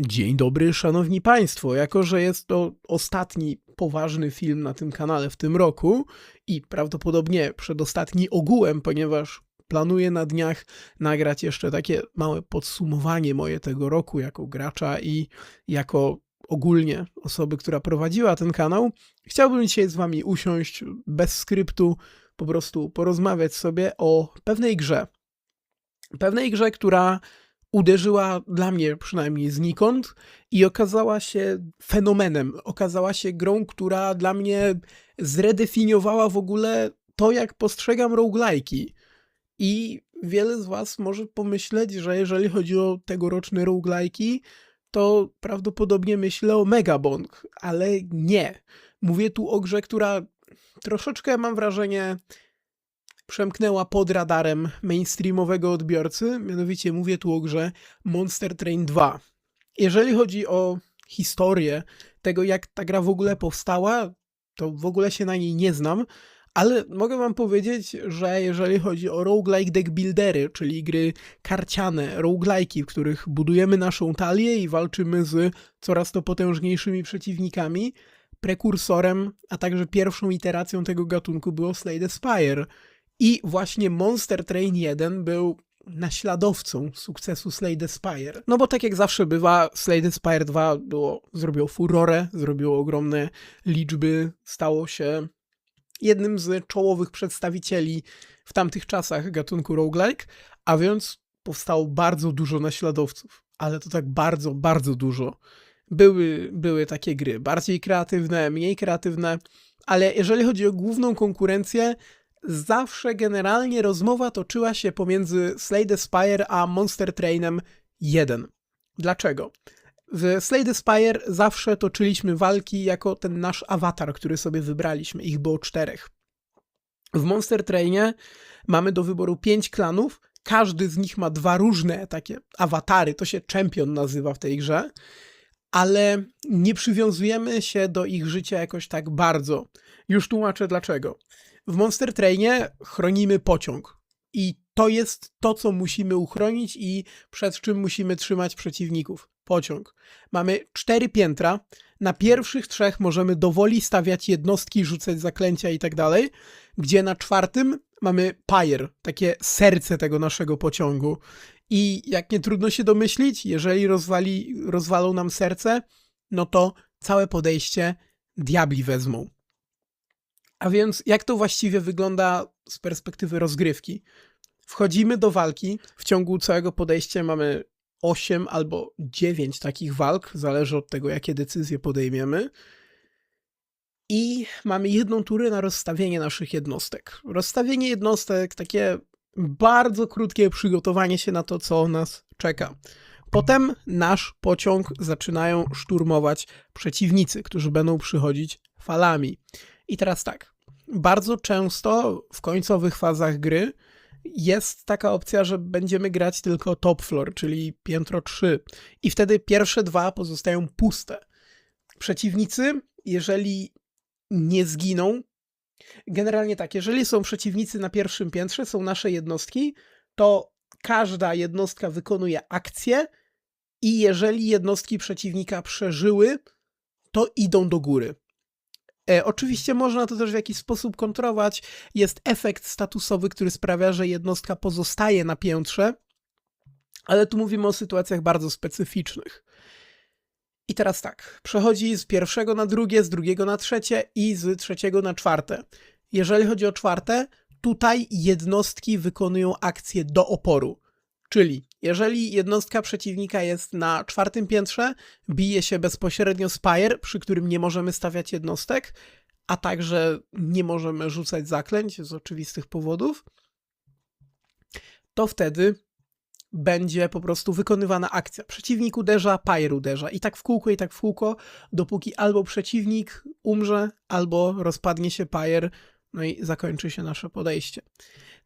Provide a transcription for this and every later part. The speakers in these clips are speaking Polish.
Dzień dobry, szanowni państwo. Jako, że jest to ostatni poważny film na tym kanale w tym roku i prawdopodobnie przedostatni ogółem, ponieważ planuję na dniach nagrać jeszcze takie małe podsumowanie moje tego roku jako gracza i jako ogólnie osoby, która prowadziła ten kanał, chciałbym dzisiaj z wami usiąść bez skryptu, po prostu porozmawiać sobie o pewnej grze. Pewnej grze, która uderzyła dla mnie przynajmniej znikąd i okazała się fenomenem. Okazała się grą, która dla mnie zredefiniowała w ogóle to, jak postrzegam roguelike'i. I wiele z was może pomyśleć, że jeżeli chodzi o tegoroczne roguelike'i, to prawdopodobnie myślę o Megabong, ale nie. Mówię tu o grze, która troszeczkę mam wrażenie przemknęła pod radarem mainstreamowego odbiorcy, mianowicie mówię tu o grze Monster Train 2. Jeżeli chodzi o historię tego, jak ta gra w ogóle powstała, to w ogóle się na niej nie znam, ale mogę wam powiedzieć, że jeżeli chodzi o roguelike deck buildery, czyli gry karciane, roguelike'i, w których budujemy naszą talię i walczymy z coraz to potężniejszymi przeciwnikami, prekursorem, a także pierwszą iteracją tego gatunku było Slay the Spire. I właśnie Monster Train 1 był naśladowcą sukcesu Slay the Spire. No bo tak jak zawsze bywa, Slay the Spire 2 było, zrobiło furorę, zrobiło ogromne liczby, stało się jednym z czołowych przedstawicieli w tamtych czasach gatunku roguelike, a więc powstało bardzo dużo naśladowców, ale to tak bardzo, bardzo dużo. Były, były takie gry bardziej kreatywne, mniej kreatywne, ale jeżeli chodzi o główną konkurencję, zawsze generalnie rozmowa toczyła się pomiędzy Slay the Spire a Monster Trainem 1. Dlaczego? W Slay the Spire zawsze toczyliśmy walki jako ten nasz awatar, który sobie wybraliśmy. Ich było czterech. W Monster Trainie mamy do wyboru pięć klanów. Każdy z nich ma dwa różne takie awatary. To się Champion nazywa w tej grze. Ale nie przywiązujemy się do ich życia jakoś tak bardzo. Już tłumaczę dlaczego. W Monster Trainie chronimy pociąg. I to jest to, co musimy uchronić i przed czym musimy trzymać przeciwników. Pociąg. Mamy cztery piętra. Na pierwszych trzech możemy dowoli stawiać jednostki, rzucać zaklęcia i tak dalej. Gdzie na czwartym mamy pyre, takie serce tego naszego pociągu. I jak nie trudno się domyślić, jeżeli rozwali, rozwalą nam serce, no to całe podejście diabli wezmą. A więc jak to właściwie wygląda z perspektywy rozgrywki? Wchodzimy do walki, w ciągu całego podejścia mamy 8 albo 9 takich walk, zależy od tego, jakie decyzje podejmiemy. I mamy jedną turę na rozstawienie naszych jednostek. Rozstawienie jednostek, takie bardzo krótkie przygotowanie się na to, co nas czeka. Potem nasz pociąg zaczynają szturmować przeciwnicy, którzy będą przychodzić falami. I teraz tak, bardzo często w końcowych fazach gry jest taka opcja, że będziemy grać tylko top floor, czyli piętro 3 i wtedy pierwsze dwa pozostają puste. Przeciwnicy, jeżeli nie zginą, generalnie tak, jeżeli są przeciwnicy na pierwszym piętrze, są nasze jednostki, to każda jednostka wykonuje akcję i jeżeli jednostki przeciwnika przeżyły, to idą do góry. E, oczywiście można to też w jakiś sposób kontrolować. Jest efekt statusowy, który sprawia, że jednostka pozostaje na piętrze, ale tu mówimy o sytuacjach bardzo specyficznych. I teraz tak, przechodzi z pierwszego na drugie, z drugiego na trzecie i z trzeciego na czwarte. Jeżeli chodzi o czwarte, tutaj jednostki wykonują akcję do oporu. Czyli jeżeli jednostka przeciwnika jest na czwartym piętrze, bije się bezpośrednio Spire, przy którym nie możemy stawiać jednostek, a także nie możemy rzucać zaklęć z oczywistych powodów, to wtedy będzie po prostu wykonywana akcja. Przeciwnik uderza, Pyre uderza. I tak w kółko, i tak w kółko, dopóki albo przeciwnik umrze, albo rozpadnie się Pyre, no i zakończy się nasze podejście.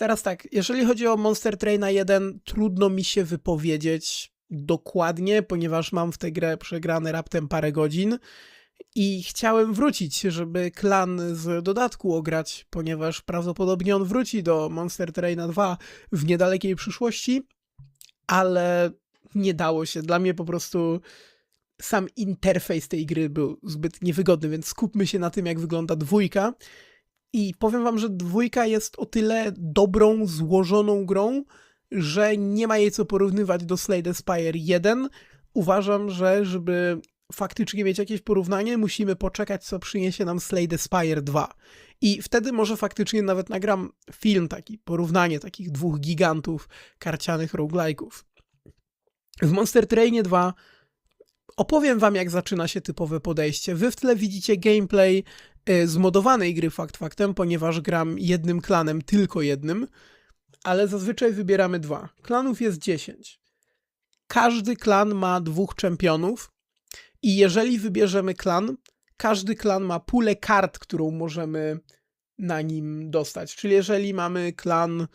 Teraz tak, jeżeli chodzi o Monster Traina 1, trudno mi się wypowiedzieć dokładnie, ponieważ mam w tę grę przegrane raptem parę godzin i chciałem wrócić, żeby klan z dodatku ograć, ponieważ prawdopodobnie on wróci do Monster Traina 2 w niedalekiej przyszłości, ale nie dało się. Dla mnie po prostu sam interfejs tej gry był zbyt niewygodny, więc skupmy się na tym, jak wygląda dwójka. I powiem wam, że dwójka jest o tyle dobrą, złożoną grą, że nie ma jej co porównywać do Slade Spire 1. Uważam, że żeby faktycznie mieć jakieś porównanie, musimy poczekać, co przyniesie nam Slade Spire 2. I wtedy może faktycznie nawet nagram film taki, porównanie takich dwóch gigantów karcianych roguelike'ów. W Monster Trainie 2 opowiem wam, jak zaczyna się typowe podejście. Wy w tle widzicie gameplay zmodowanej gry fakt faktem, ponieważ gram jednym klanem, tylko jednym, ale zazwyczaj wybieramy dwa. Klanów jest 10. Każdy klan ma dwóch czempionów i jeżeli wybierzemy klan, każdy klan ma pulę kart, którą możemy na nim dostać. Czyli jeżeli mamy klan,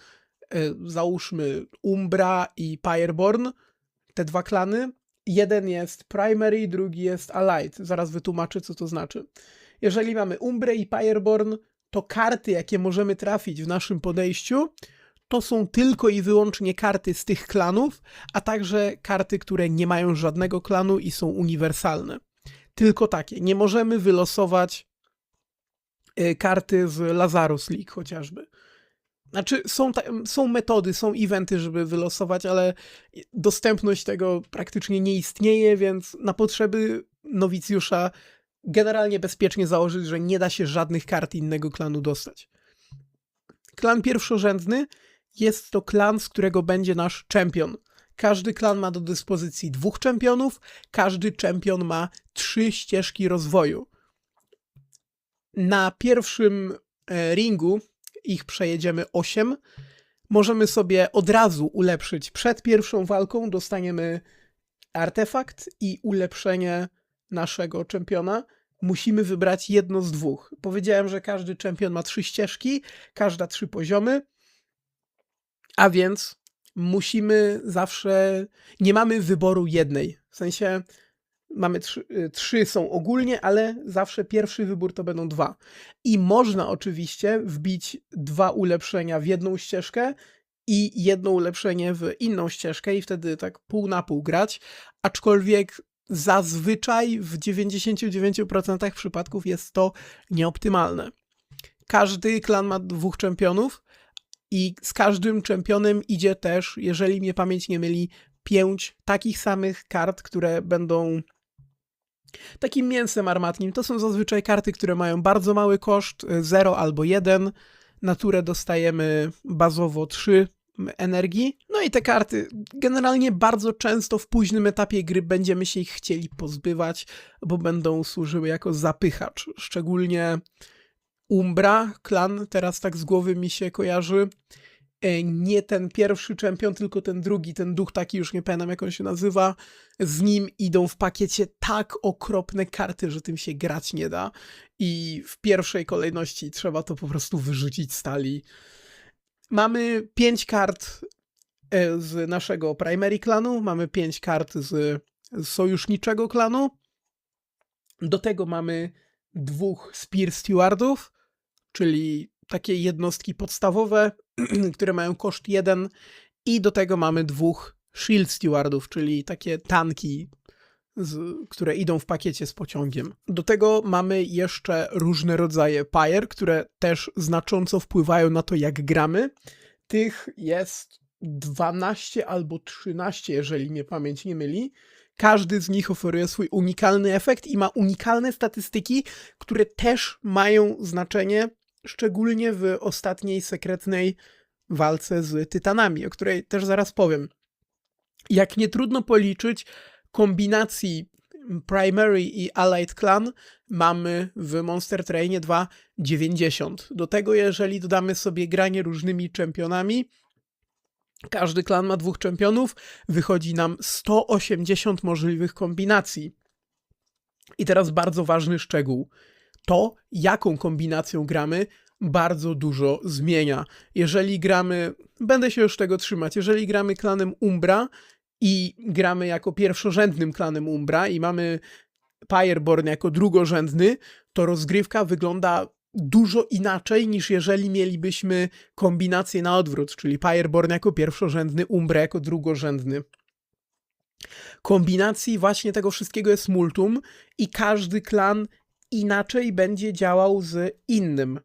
y, załóżmy Umbra i Fireborn, te dwa klany, jeden jest primary, drugi jest allied. Zaraz wytłumaczę, co to znaczy. Jeżeli mamy Umbrę i Fireborn, to karty, jakie możemy trafić w naszym podejściu, to są tylko i wyłącznie karty z tych klanów, a także karty, które nie mają żadnego klanu i są uniwersalne. Tylko takie. Nie możemy wylosować y, karty z Lazarus League chociażby. Znaczy, są, ta, są metody, są eventy, żeby wylosować, ale dostępność tego praktycznie nie istnieje, więc na potrzeby nowicjusza generalnie bezpiecznie założyć, że nie da się żadnych kart innego klanu dostać. Klan pierwszorzędny jest to klan, z którego będzie nasz czempion. Każdy klan ma do dyspozycji dwóch czempionów, każdy czempion ma trzy ścieżki rozwoju. Na pierwszym e, ringu ich przejedziemy 8. Możemy sobie od razu ulepszyć. Przed pierwszą walką dostaniemy artefakt i ulepszenie naszego czempiona. Musimy wybrać jedno z dwóch. Powiedziałem, że każdy czempion ma trzy ścieżki, każda trzy poziomy, a więc musimy zawsze. Nie mamy wyboru jednej. W sensie mamy trzy, y, trzy są ogólnie, ale zawsze pierwszy wybór to będą dwa. I można oczywiście wbić dwa ulepszenia w jedną ścieżkę i jedno ulepszenie w inną ścieżkę i wtedy tak pół na pół grać, aczkolwiek zazwyczaj w 99% przypadków jest to nieoptymalne. Każdy klan ma dwóch czempionów i z każdym czempionem idzie też, jeżeli mnie pamięć nie myli, pięć takich samych kart, które będą Takim mięsem armatnim to są zazwyczaj karty, które mają bardzo mały koszt, 0 albo 1. Naturę dostajemy bazowo 3 energii. No i te karty generalnie bardzo często w późnym etapie gry będziemy się ich chcieli pozbywać, bo będą służyły jako zapychacz. Szczególnie Umbra, klan, teraz tak z głowy mi się kojarzy, E, nie ten pierwszy czempion, tylko ten drugi, ten duch taki, już nie pamiętam jak on się nazywa, z nim idą w pakiecie tak okropne karty, że tym się grać nie da i w pierwszej kolejności trzeba to po prostu wyrzucić stali. Mamy pięć kart e, z naszego primary klanu, mamy pięć kart z, z sojuszniczego klanu, do tego mamy dwóch Spear Stewardów, czyli takie jednostki podstawowe, które mają koszt 1 i do tego mamy dwóch Shield Stewardów, czyli takie tanki, z, które idą w pakiecie z pociągiem. Do tego mamy jeszcze różne rodzaje Pyre, które też znacząco wpływają na to, jak gramy. Tych jest 12 albo 13, jeżeli mnie pamięć nie myli. Każdy z nich oferuje swój unikalny efekt i ma unikalne statystyki, które też mają znaczenie szczególnie w ostatniej sekretnej walce z Tytanami, o której też zaraz powiem. Jak nie trudno policzyć, kombinacji Primary i Allied Clan mamy w Monster Trainie 2 90. Do tego, jeżeli dodamy sobie granie różnymi czempionami, każdy klan ma dwóch czempionów, wychodzi nam 180 możliwych kombinacji. I teraz bardzo ważny szczegół to, jaką kombinacją gramy, bardzo dużo zmienia. Jeżeli gramy, będę się już tego trzymać, jeżeli gramy klanem Umbra i gramy jako pierwszorzędnym klanem Umbra i mamy Fireborn jako drugorzędny, to rozgrywka wygląda dużo inaczej niż jeżeli mielibyśmy kombinację na odwrót, czyli Fireborn jako pierwszorzędny, Umbra jako drugorzędny. Kombinacji właśnie tego wszystkiego jest multum i każdy klan inaczej będzie działał z innym.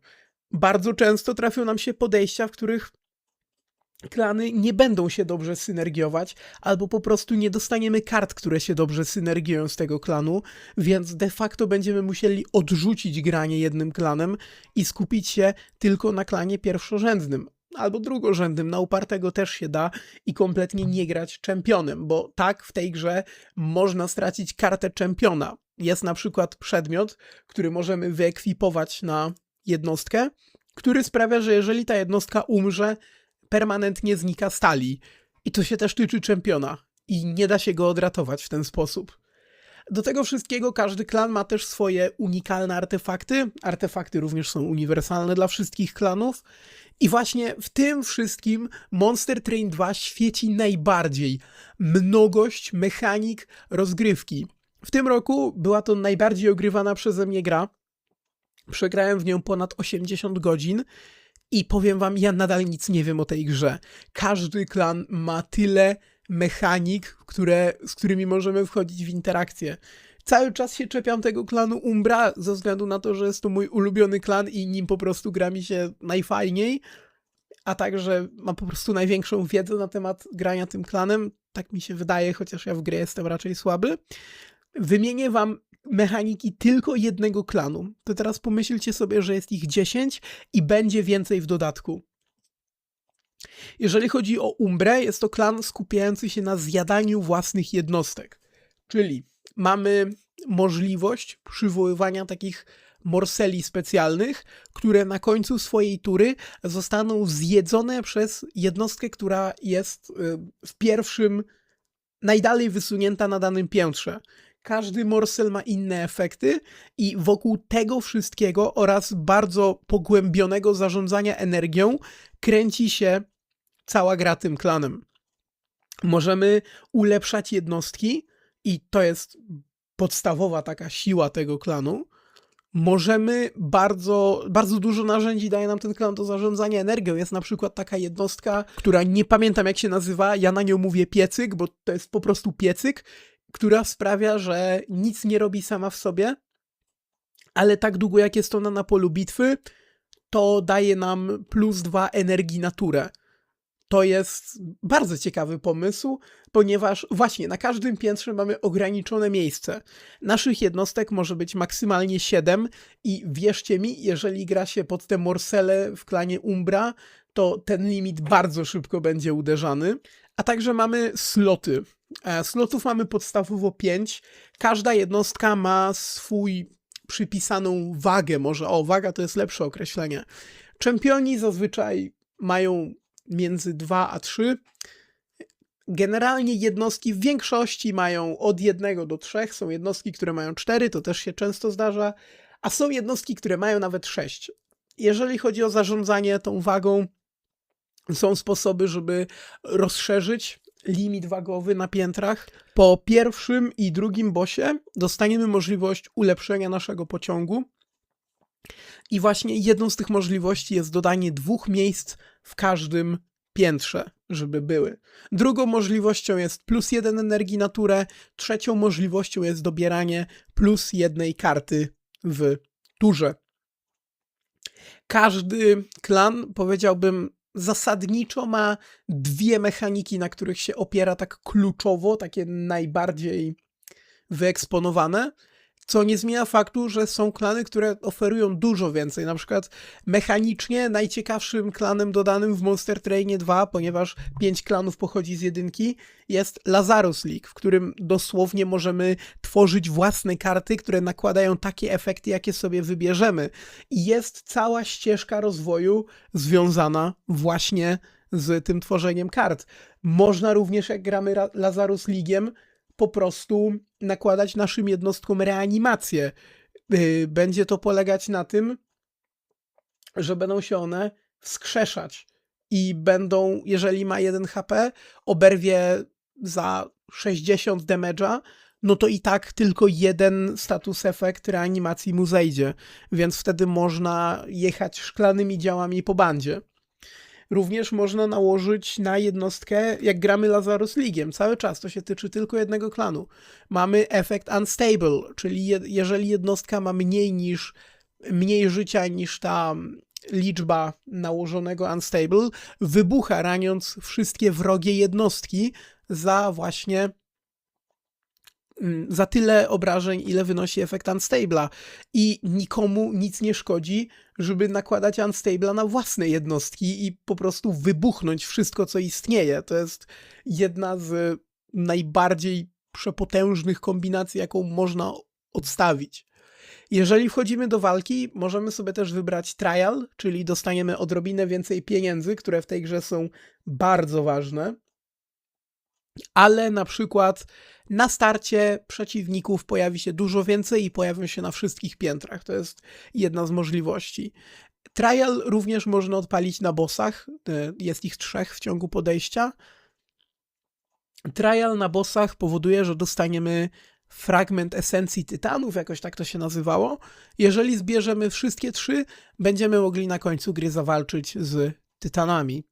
Bardzo często trafią nam się podejścia, w których klany nie będą się dobrze synergiować, albo po prostu nie dostaniemy kart, które się dobrze synergiują z tego klanu, więc de facto będziemy musieli odrzucić granie jednym klanem i skupić się tylko na klanie pierwszorzędnym. Albo drugorzędnym, na upartego też się da i kompletnie nie grać czempionem, bo tak w tej grze można stracić kartę czempiona. Jest na przykład przedmiot, który możemy wyekwipować na jednostkę, który sprawia, że jeżeli ta jednostka umrze, permanentnie znika stali. I to się też tyczy czempiona. I nie da się go odratować w ten sposób. Do tego wszystkiego każdy klan ma też swoje unikalne artefakty. Artefakty również są uniwersalne dla wszystkich klanów. I właśnie w tym wszystkim Monster Train 2 świeci najbardziej. Mnogość mechanik rozgrywki. W tym roku była to najbardziej ogrywana przeze mnie gra. Przegrałem w nią ponad 80 godzin i powiem wam, ja nadal nic nie wiem o tej grze. Każdy klan ma tyle mechanik, które, z którymi możemy wchodzić w interakcję. Cały czas się czepiam tego klanu Umbra, ze względu na to, że jest to mój ulubiony klan i nim po prostu gra mi się najfajniej, a także mam po prostu największą wiedzę na temat grania tym klanem. Tak mi się wydaje, chociaż ja w grę jestem raczej słaby. Wymienię wam mechaniki tylko jednego klanu, to teraz pomyślcie sobie, że jest ich 10 i będzie więcej w dodatku. Jeżeli chodzi o Umbrę, jest to klan skupiający się na zjadaniu własnych jednostek. Czyli mamy możliwość przywoływania takich morseli specjalnych, które na końcu swojej tury zostaną zjedzone przez jednostkę, która jest y, w pierwszym, najdalej wysunięta na danym piętrze. Każdy morsel ma inne efekty i wokół tego wszystkiego oraz bardzo pogłębionego zarządzania energią kręci się cała gra tym klanem. Możemy ulepszać jednostki i to jest podstawowa taka siła tego klanu. Możemy bardzo, bardzo dużo narzędzi daje nam ten klan do zarządzania energią. Jest na przykład taka jednostka, która nie pamiętam jak się nazywa, ja na nią mówię piecyk, bo to jest po prostu piecyk która sprawia, że nic nie robi sama w sobie, ale tak długo jak jest ona na polu bitwy, to daje nam plus dwa energii naturę. To jest bardzo ciekawy pomysł, ponieważ właśnie na każdym piętrze mamy ograniczone miejsce. Naszych jednostek może być maksymalnie 7 i wierzcie mi, jeżeli gra się pod te morsele w klanie Umbra, to ten limit bardzo szybko będzie uderzany. A także mamy sloty. E, slotów mamy podstawowo 5. Każda jednostka ma swój przypisaną wagę, może o, waga to jest lepsze określenie. Czempioni zazwyczaj mają między 2 a 3. Generalnie jednostki w większości mają od 1 do 3. Są jednostki, które mają 4, to też się często zdarza, a są jednostki, które mają nawet 6. Jeżeli chodzi o zarządzanie tą wagą, są sposoby, żeby rozszerzyć limit wagowy na piętrach. Po pierwszym i drugim bosie dostaniemy możliwość ulepszenia naszego pociągu. I właśnie jedną z tych możliwości jest dodanie dwóch miejsc w każdym piętrze, żeby były. Drugą możliwością jest plus jeden energii naturę, trzecią możliwością jest dobieranie plus jednej karty w turze. Każdy klan, powiedziałbym, zasadniczo ma dwie mechaniki, na których się opiera tak kluczowo, takie najbardziej wyeksponowane co nie zmienia faktu, że są klany, które oferują dużo więcej. Na przykład mechanicznie najciekawszym klanem dodanym w Monster Trainie 2, ponieważ pięć klanów pochodzi z jedynki, jest Lazarus League, w którym dosłownie możemy tworzyć własne karty, które nakładają takie efekty, jakie sobie wybierzemy. I jest cała ścieżka rozwoju związana właśnie z tym tworzeniem kart. Można również, jak gramy Lazarus League'iem, po prostu nakładać naszym jednostkom reanimację. Y, będzie to polegać na tym, że będą się one wskrzeszać i będą, jeżeli ma 1 HP, oberwie za 60 damage'a, no to i tak tylko jeden status efekt reanimacji mu zejdzie, więc wtedy można jechać szklanymi działami po bandzie. Również można nałożyć na jednostkę, jak gramy Lazarus Ligiem, cały czas, to się tyczy tylko jednego klanu. Mamy efekt unstable, czyli je, jeżeli jednostka ma mniej niż mniej życia niż ta liczba nałożonego unstable, wybucha raniąc wszystkie wrogie jednostki za właśnie mm, za tyle obrażeń, ile wynosi efekt Unstable'a. I nikomu nic nie szkodzi, żeby nakładać Unstable'a na własne jednostki i po prostu wybuchnąć wszystko, co istnieje. To jest jedna z najbardziej przepotężnych kombinacji, jaką można odstawić. Jeżeli wchodzimy do walki, możemy sobie też wybrać trial, czyli dostaniemy odrobinę więcej pieniędzy, które w tej grze są bardzo ważne. Ale na przykład na starcie przeciwników pojawi się dużo więcej i pojawią się na wszystkich piętrach. To jest jedna z możliwości. Trial również można odpalić na bossach. e, Jest ich trzech w ciągu podejścia. Trial na bossach powoduje, że dostaniemy fragment esencji tytanów, jakoś tak to się nazywało. Jeżeli zbierzemy wszystkie trzy, będziemy mogli na końcu gry zawalczyć z tytanami.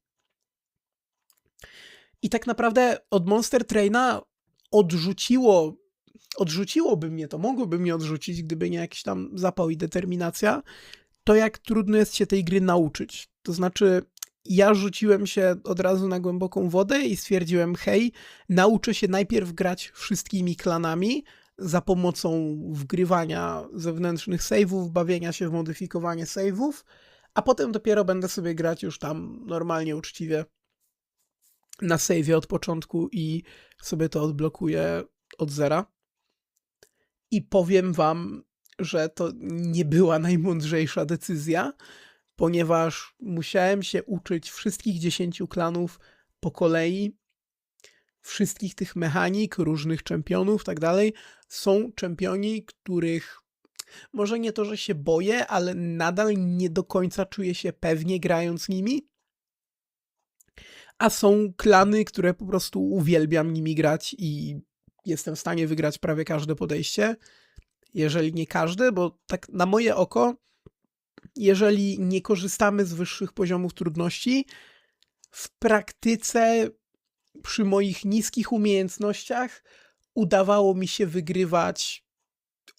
I tak naprawdę od Monster Traina odrzuciło, odrzuciłoby mnie to, mogłoby mnie odrzucić, gdyby nie jakiś tam zapał i determinacja, to jak trudno jest się tej gry nauczyć. To znaczy, ja rzuciłem się od razu na głęboką wodę i stwierdziłem, hej, nauczę się najpierw grać wszystkimi klanami za pomocą wgrywania zewnętrznych save'ów, bawienia się w modyfikowanie save'ów, a potem dopiero będę sobie grać już tam normalnie, uczciwie na save'ie od początku i sobie to odblokuję od zera. I powiem wam, że to nie była najmądrzejsza decyzja, ponieważ musiałem się uczyć wszystkich dziesięciu klanów po kolei, wszystkich tych mechanik, różnych czempionów, tak dalej. Są czempioni, których może nie to, że się boję, ale nadal nie do końca czuję się pewnie grając nimi. A są klany, które po prostu uwielbiam nimi grać i jestem w stanie wygrać prawie każde podejście. Jeżeli nie każde, bo tak na moje oko, jeżeli nie korzystamy z wyższych poziomów trudności, w praktyce przy moich niskich umiejętnościach udawało mi się wygrywać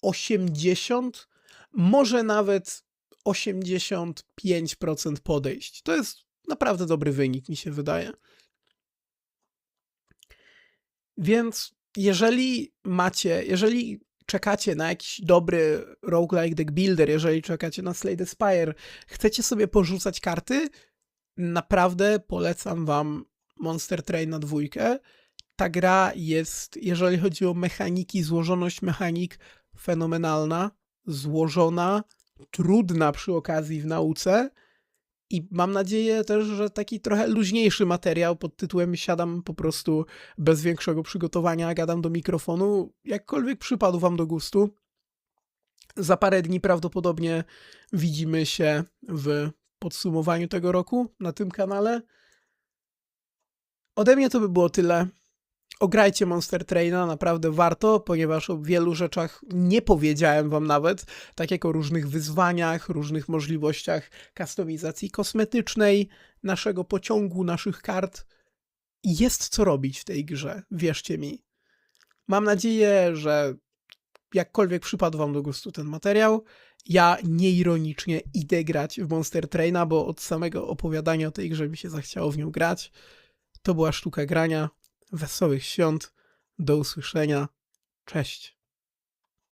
80, może nawet 85% podejść. To jest naprawdę dobry wynik, mi się wydaje. Więc jeżeli macie, jeżeli czekacie na jakiś dobry roguelike deck builder, jeżeli czekacie na Slay the Spire, chcecie sobie porzucać karty, naprawdę polecam wam Monster Train na dwójkę. Ta gra jest, jeżeli chodzi o mechaniki, złożoność mechanik, fenomenalna, złożona, trudna przy okazji w nauce. I mam nadzieję też, że taki trochę luźniejszy materiał pod tytułem Siadam po prostu bez większego przygotowania, gadam do mikrofonu, jakkolwiek przypadł Wam do gustu. Za parę dni prawdopodobnie widzimy się w podsumowaniu tego roku na tym kanale. Ode mnie to by było tyle. Ograjcie Monster Traina, naprawdę warto, ponieważ o wielu rzeczach nie powiedziałem wam nawet, tak jak o różnych wyzwaniach, różnych możliwościach kustomizacji kosmetycznej, naszego pociągu, naszych kart. Jest co robić w tej grze, wierzcie mi. Mam nadzieję, że jakkolwiek przypadł wam do gustu ten materiał, ja nieironicznie idę grać w Monster Traina, bo od samego opowiadania o tej grze mi się zachciało w nią grać. To była sztuka grania. Wesołych świąt. Do usłyszenia. Cześć.